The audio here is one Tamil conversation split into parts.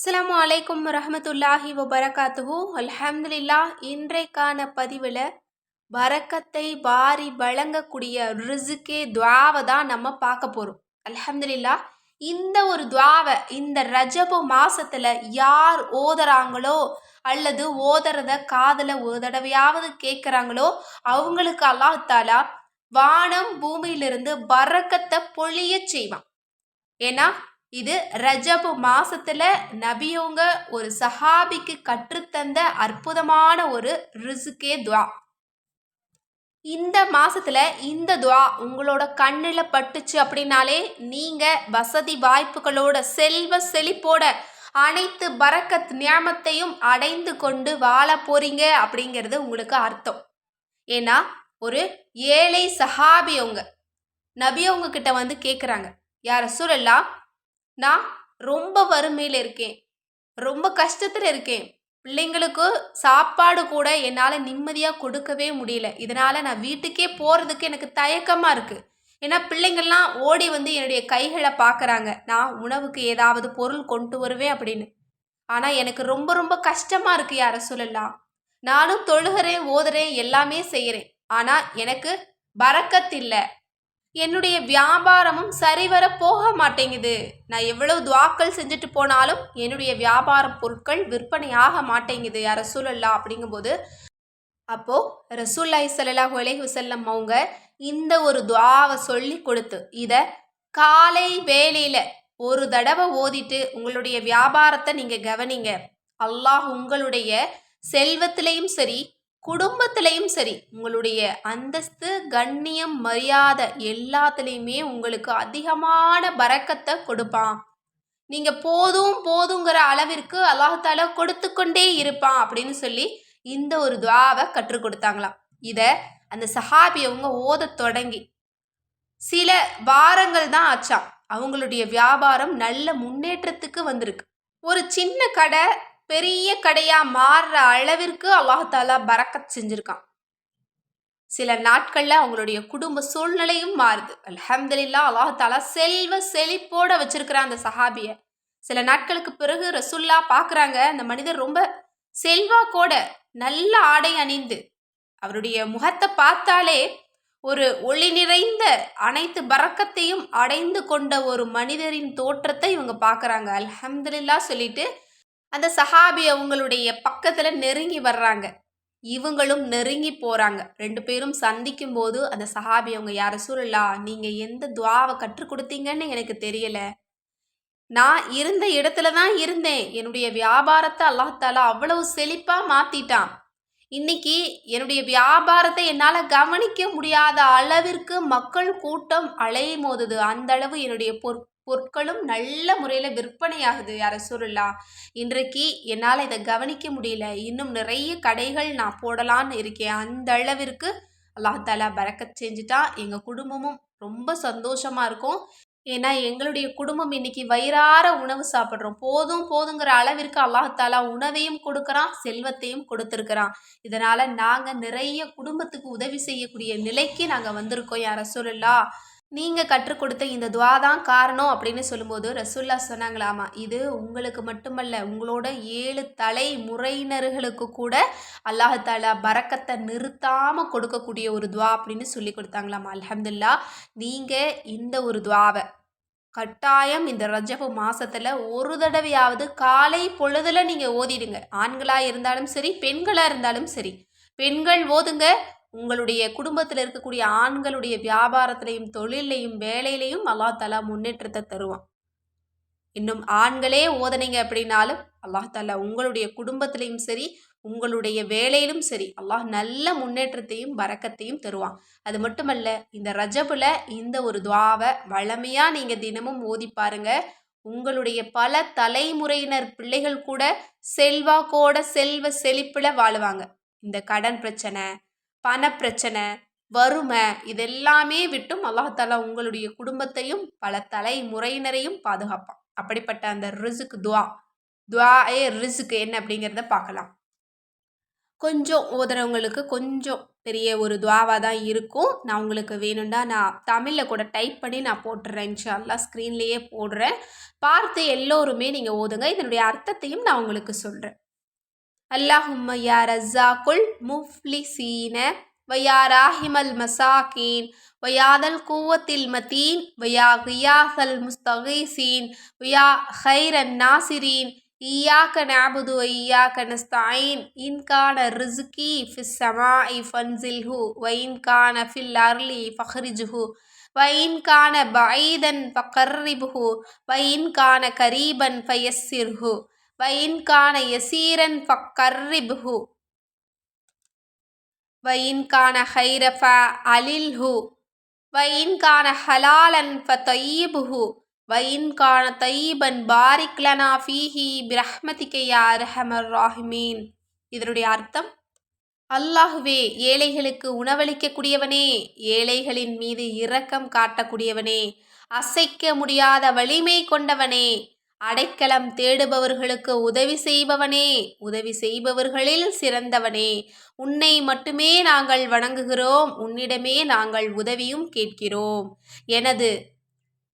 அஸ்லாம் அலைக்கும் ரஹமத்துல்லாஹி வபரகாத்துஹு. அல்ஹம்துலில்லா இன்றைக்கான பதிவில் வரக்கத்தை வாரி வழங்கக்கூடிய ரிசுக்கே துவாவை தான் நம்ம பார்க்க போகிறோம் அல்ஹம்துலில்லா இந்த ஒரு துவாவை இந்த ரஜபு மாசத்துல யார் ஓதுறாங்களோ அல்லது ஓதுறத காதல ஒரு தடவையாவது கேட்குறாங்களோ அவங்களுக்கு அல்லாஹாலா வானம் பூமியிலிருந்து வரக்கத்தை பொழிய செய்வான். ஏன்னா இது ரஜபு மாசத்துல நபியவங்க ஒரு சஹாபிக்கு கற்றுத்தந்த அற்புதமான ஒரு ரிசுக்கே துவா. இந்த மாசத்துல இந்த துவா உங்களோட கண்ணில் பட்டுச்சு அப்படின்னாலே நீங்க வசதி வாய்ப்புகளோட செல்வ செழிப்போட அனைத்து பரக்கத் நியாமத்தையும் அடைந்து கொண்டு வாழ போறீங்க அப்படிங்கிறது உங்களுக்கு அர்த்தம். ஏன்னா ஒரு ஏழை சஹாபியவங்க நபியவங்க கிட்ட வந்து கேட்குறாங்க யார சூழல்லாம் நான் ரொம்ப வறுமையில் இருக்கேன். ரொம்ப கஷ்டத்தில் இருக்கேன். பிள்ளைங்களுக்கு சாப்பாடு கூட என்னால் நிம்மதியாக கொடுக்கவே முடியல. இதனால் நான் வீட்டுக்கே போகிறதுக்கு எனக்கு தயக்கமாக இருக்குது ஏன்னா பிள்ளைங்கள்லாம் ஓடி வந்து என்னுடைய கைகளை பார்க்குறாங்க நான் உணவுக்கு ஏதாவது பொருள் கொண்டு வருவேன் அப்படின்னு. ஆனால் எனக்கு ரொம்ப ரொம்ப கஷ்டமாக இருக்குது யார சொல்லலாம். நானும் தொழுகிறேன் ஓதுறேன் எல்லாமே செய்கிறேன் ஆனால் எனக்கு பறக்கத்தில்லை. என்னுடைய வியாபாரமும் சரிவர போக மாட்டேங்குது. நான் எவ்வளவு துவாக்கள் செஞ்சுட்டு போனாலும் என்னுடைய வியாபார பொருட்கள் விற்பனை ஆக மாட்டேங்குது. யார் ரசூலல்லா அப்படிங்கும்போது அப்போது ரசூல்லாய் சல்லாஹூ உலகி வசல்லம் அவங்க இந்த ஒரு துவாவை சொல்லி கொடுத்து இதை காலை வேலையில் ஒரு தடவை ஓதிட்டு உங்களுடைய வியாபாரத்தை நீங்கள் கவனிங்க. அல்லாஹ் உங்களுடைய செல்வத்திலையும் சரி குடும்பத்திலையும் சரி உங்களுடைய அந்தஸ்து கண்ணியம் மரியாதை எல்லாத்துலேயுமே உங்களுக்கு அதிகமான பறக்கத்தை கொடுப்பான். நீங்கள் போதும் போதுங்கிற அளவிற்கு அல்லாஹால கொடுத்து கொண்டே இருப்பான் அப்படின்னு சொல்லி இந்த ஒரு துவாவை கற்றுக் கொடுத்தாங்களாம். இதை அந்த சஹாபி அவங்க ஓத தொடங்கி சில வாரங்கள் தான் ஆச்சாம். அவங்களுடைய வியாபாரம் நல்ல முன்னேற்றத்துக்கு வந்திருக்கு. ஒரு சின்ன கடை பெரிய கடையாக மாறுற அளவிற்கு அல்லாஹாலா பறக்கத் செஞ்சுருக்கான். சில நாட்களில் அவங்களுடைய குடும்ப சூழ்நிலையும் மாறுது. அலமதுல்லா அல்லாஹாலா செல்வ செழிப்போட வச்சிருக்கிற அந்த சஹாபிய. சில நாட்களுக்கு பிறகு ரசுல்லா பார்க்குறாங்க அந்த மனிதர் ரொம்ப செல்வாக்கோட நல்ல ஆடை அணிந்து அவருடைய முகத்தை பார்த்தாலே ஒரு ஒளி நிறைந்த அனைத்து பறக்கத்தையும் அடைந்து கொண்ட ஒரு மனிதரின் தோற்றத்தை இவங்க பார்க்குறாங்க அலமதுல்லா சொல்லிட்டு அந்த சஹாபி அவங்களுடைய பக்கத்தில் நெருங்கி வர்றாங்க. இவங்களும் நெருங்கி போகிறாங்க ரெண்டு பேரும் சந்திக்கும் போது அந்த சஹாபி அவங்க யார சூழல்லா நீங்கள் எந்த துவாவை கற்றுக் கொடுத்தீங்கன்னு எனக்கு தெரியல. நான் இருந்த இடத்துல தான் இருந்தேன். என்னுடைய வியாபாரத்தை அல்லாஹாலா அவ்வளவு செழிப்பாக மாற்றிட்டான் இன்னைக்கு என்னுடைய வியாபாரத்தை என்னால் கவனிக்க முடியாத அளவிற்கு மக்கள் கூட்டம் அலையும் போதுது அந்த அளவு என்னுடைய பொற் பொருட்களும் நல்ல முறையில் விற்பனையாகுது யார சொல்லலாம் இன்றைக்கு என்னால் இதை கவனிக்க முடியல. இன்னும் நிறைய கடைகள் நான் போடலான்னு இருக்கேன். அந்த அளவிற்கு அல்லாஹாலா பறக்க செஞ்சுட்டா எங்கள் குடும்பமும் ரொம்ப சந்தோஷமாக இருக்கும். ஏன்னா எங்களுடைய குடும்பம் இன்னைக்கு வயிறார உணவு சாப்பிட்றோம். போதும் போதுங்கிற அளவிற்கு அல்லாஹாலா உணவையும் கொடுக்குறான் செல்வத்தையும் கொடுத்துருக்குறான். இதனால் நாங்கள் நிறைய குடும்பத்துக்கு உதவி செய்யக்கூடிய நிலைக்கு நாங்கள் வந்திருக்கோம் யார சொல்லலா? நீங்கள் கற்றுக் கொடுத்த இந்த துவா தான் காரணம் அப்படின்னு சொல்லும்போது ரசுல்லா சொன்னாங்களாமா இது உங்களுக்கு மட்டுமல்ல உங்களோட ஏழு தலைமுறையினர்களுக்கு கூட அல்லாஹாலா பறக்கத்தை நிறுத்தாமல் கொடுக்கக்கூடிய ஒரு துவா அப்படின்னு சொல்லி கொடுத்தாங்களாமா. அலமதுல்லா நீங்கள் இந்த ஒரு துவாவை கட்டாயம் இந்த ரஜபு மாதத்தில் ஒரு தடவையாவது காலை பொழுதில் நீங்கள் ஓதிடுங்க. ஆண்களாக இருந்தாலும் சரி பெண்களாக இருந்தாலும் சரி. பெண்கள் ஓதுங்க உங்களுடைய குடும்பத்தில் இருக்கக்கூடிய ஆண்களுடைய வியாபாரத்திலையும் தொழிலையும் வேலையிலையும் அல்லா தலா முன்னேற்றத்தை தருவான். இன்னும் ஆண்களே ஓதனைங்க அப்படின்னாலும் அல்லாஹ் தாலா உங்களுடைய குடும்பத்திலையும் சரி உங்களுடைய வேலையிலும் சரி அல்லாஹ் நல்ல முன்னேற்றத்தையும் வரக்கத்தையும் தருவான். அது மட்டுமல்ல இந்த ரஜபுல இந்த ஒரு துவாவை வளமையா நீங்கள் தினமும் ஓதி பாருங்க. உங்களுடைய பல தலைமுறையினர் பிள்ளைகள் கூட செல்வாக்கோட செல்வ செழிப்பில் வாழுவாங்க. இந்த கடன் பிரச்சனை பணப்பிரச்சனை வறுமை இதெல்லாமே விட்டும் அல்லாஹாலா உங்களுடைய குடும்பத்தையும் பல தலைமுறையினரையும் பாதுகாப்பான். அப்படிப்பட்ட அந்த ரிசுக்கு துவா துவா ஏ ரிசுக்கு என்ன அப்படிங்கிறத பார்க்கலாம். கொஞ்சம் ஓதுறவங்களுக்கு கொஞ்சம் பெரிய ஒரு துவாவாக தான் இருக்கும். நான் உங்களுக்கு வேணும்னா நான் தமிழில் கூட டைப் பண்ணி நான் போட்டுறேன். இன்ஷால்லா ஸ்க்ரீன்லேயே போடுறேன். பார்த்து எல்லோருமே நீங்கள் ஓதுங்க. இதனுடைய அர்த்தத்தையும் நான் உங்களுக்கு சொல்கிறேன் அல்லாஹும்ம யா ரஸாக்குல் முஃப்லிசீன வயா ராஹிமல் மசாக்கீன் வயாதல் கூவத்தில் மதீன் வயா கியாசல் முஸ்தகீசீன் வயா ஹைரன் நாசிரீன் ஈயாக்க நாபுது ஐயாக்க நஸ்தாயின் இன்கான ரிசுகி ஃபிஸ் சமாஇ ஃபன்சில்ஹு வைன்கான ஃபில் அர்லி ஃபஹ்ரிஜுஹு வைன்கான பைதன் ஃபகர்ரிபுஹு வைன்கான கரீபன் ஃபயஸ்ஸிர்ஹு. வயின்கான யசீரன் ஃபக்கர்ரிபுஹு. வயின்கான ஹைரஃப அலில்ஹு. வைன்கான ஹலாலன் ஃபதையிபுஹு வைன் கான தையீபன் பாரிக்லனா ஃபீஹி பிரஹ்மதிக்கையா ரஹமர் ராஹிமீன். இதனுடைய அர்த்தம் அல்லாஹுவே ஏழைகளுக்கு உணவளிக்கக்கூடியவனே ஏழைகளின் மீது இரக்கம் காட்டக்கூடியவனே அசைக்க முடியாத வலிமை கொண்டவனே அடைக்கலம் தேடுபவர்களுக்கு உதவி செய்பவனே உதவி செய்பவர்களில் சிறந்தவனே. உன்னை மட்டுமே நாங்கள் வணங்குகிறோம் உன்னிடமே நாங்கள் உதவியும் கேட்கிறோம். எனது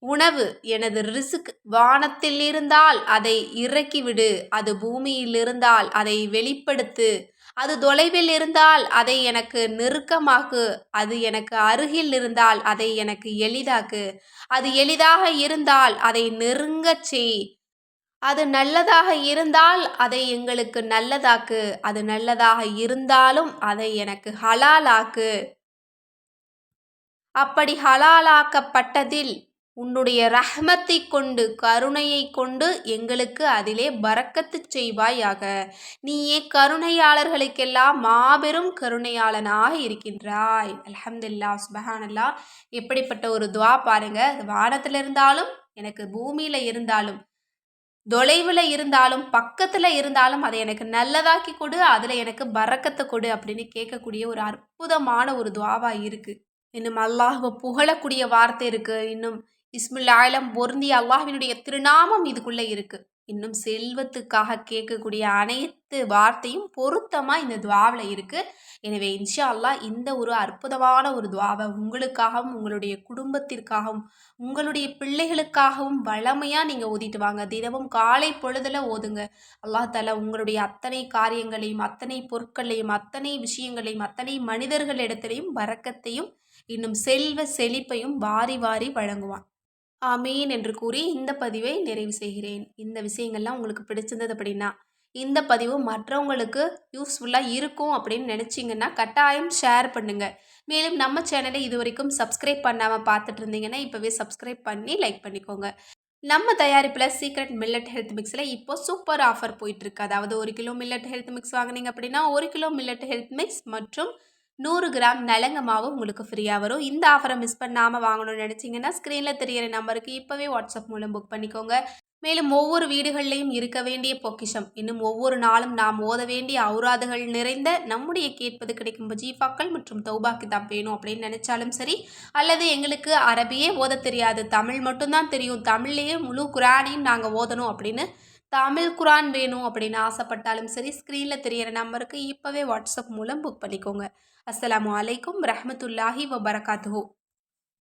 உணவு எனது ரிசுக் வானத்தில் இருந்தால் அதை இறக்கிவிடு அது பூமியில் இருந்தால் அதை வெளிப்படுத்து. அது தொலைவில் இருந்தால் அதை எனக்கு நெருக்கமாக்கு அது எனக்கு அருகில் இருந்தால் அதை எனக்கு எளிதாக்கு. அது எளிதாக இருந்தால் அதை நெருங்கச் செய். அது நல்லதாக இருந்தால் அதை எங்களுக்கு நல்லதாக்கு. அது நல்லதாக இருந்தாலும் அதை எனக்கு ஹலாலாக்கு. அப்படி ஹலாலாக்கப்பட்டதில் உன்னுடைய ரஹ்மத்தை கொண்டு கருணையை கொண்டு எங்களுக்கு அதிலே பறக்கத்து செய்வாயாக. நீயே கருணையாளர்களுக்கெல்லாம் மாபெரும் கருணையாளனாக இருக்கின்றாய். அலமதுல்லா சுபஹானல்லா எப்படிப்பட்ட ஒரு துவா பாருங்க. வானத்தில் இருந்தாலும் எனக்கு பூமியில் இருந்தாலும் தொலைவில் இருந்தாலும் பக்கத்தில் இருந்தாலும் அதை எனக்கு நல்லதாக்கி கொடு அதில் எனக்கு பறக்கத்தை கொடு அப்படின்னு கேட்கக்கூடிய ஒரு அற்புதமான ஒரு துவாவாக இருக்குது இன்னும் அல்லாஹுவை புகழக்கூடிய வார்த்தை இருக்குது இன்னும் இஸ்முல் ஆலம் பொருந்திய அல்லாஹினுடைய திருநாமம் இதுக்குள்ளே இருக்குது இன்னும் செல்வத்துக்காக கேட்கக்கூடிய அனைத்து வார்த்தையும் பொருத்தமாக இந்த துவாவில் இருக்குது எனவே இன்ஷா அல்லாஹ் இந்த ஒரு அற்புதமான ஒரு துவாவை உங்களுக்காகவும் உங்களுடைய குடும்பத்திற்காகவும் உங்களுடைய பிள்ளைகளுக்காகவும் வளமையாக நீங்கள் ஓதிட்டு வாங்க. தினமும் காலை பொழுதில் ஓதுங்க. அல்லாஹ் தால உங்களுடைய அத்தனை காரியங்களையும் அத்தனை பொருட்களையும் அத்தனை விஷயங்களையும் அத்தனை மனிதர்களிடத்திலையும் வரக்கத்தையும் இன்னும் செல்வ செழிப்பையும் வாரி வாரி வழங்குவான். ஆமீன் என்று கூறி இந்த பதிவை நிறைவு செய்கிறேன். இந்த விஷயங்கள்லாம் உங்களுக்கு பிடிச்சிருந்தது அப்படின்னா இந்த பதிவு மற்றவங்களுக்கு யூஸ்ஃபுல்லாக இருக்கும் அப்படின்னு நினச்சிங்கன்னா கட்டாயம் ஷேர் பண்ணுங்கள் மேலும் நம்ம சேனலை இது வரைக்கும் சப்ஸ்கிரைப் பண்ணாமல் பார்த்துட்டு இருந்தீங்கன்னா இப்போவே சப்ஸ்கிரைப் பண்ணி லைக் பண்ணிக்கோங்க. நம்ம தயாரிப்பில் சீக்ரெட் மில்லட் ஹெல்த் மிக்ஸில் இப்போ சூப்பர் ஆஃபர் போயிட்டுருக்கு. அதாவது ஒரு கிலோ மில்லட் ஹெல்த் மிக்ஸ் வாங்கினீங்க அப்படின்னா ஒரு கிலோ மில்லட் ஹெல்த் மிக்ஸ் மற்றும் நூறு கிராம் நலங்க மாவு உங்களுக்கு ஃப்ரீயாக வரும். இந்த ஆஃபரை மிஸ் பண்ணாமல் வாங்கணும்னு நினச்சிங்கன்னா ஸ்க்ரீனில் தெரியிற நம்பருக்கு இப்போவே வாட்ஸ்அப் மூலம் புக் பண்ணிக்கோங்க. மேலும் ஒவ்வொரு வீடுகளிலையும் இருக்க வேண்டிய பொக்கிஷம். இன்னும் ஒவ்வொரு நாளும் நாம் ஓத வேண்டிய அவுராதுகள் நிறைந்த நம்முடைய கேட்பது கிடைக்கும் ஜீஃபாக்கள் மற்றும் தௌபா கிதாப் வேணும் அப்படின்னு நினச்சாலும் சரி அல்லது எங்களுக்கு அரபியே ஓத தெரியாது. தமிழ் மட்டும்தான் தெரியும். தமிழ்லேயே முழு குரானையும் நாங்கள் ஓதணும் அப்படின்னு தமிழ் குரான் வேணும் அப்படின்னு ஆசைப்பட்டாலும் சரி ஸ்க்ரீனில் தெரியிற நம்பருக்கு இப்போவே வாட்ஸ்அப் மூலம் புக் பண்ணிக்கோங்க. அஸ்லாம் வலைக்கம் ரஹமத்துல்லாஹி வபரகாத்துஹூ.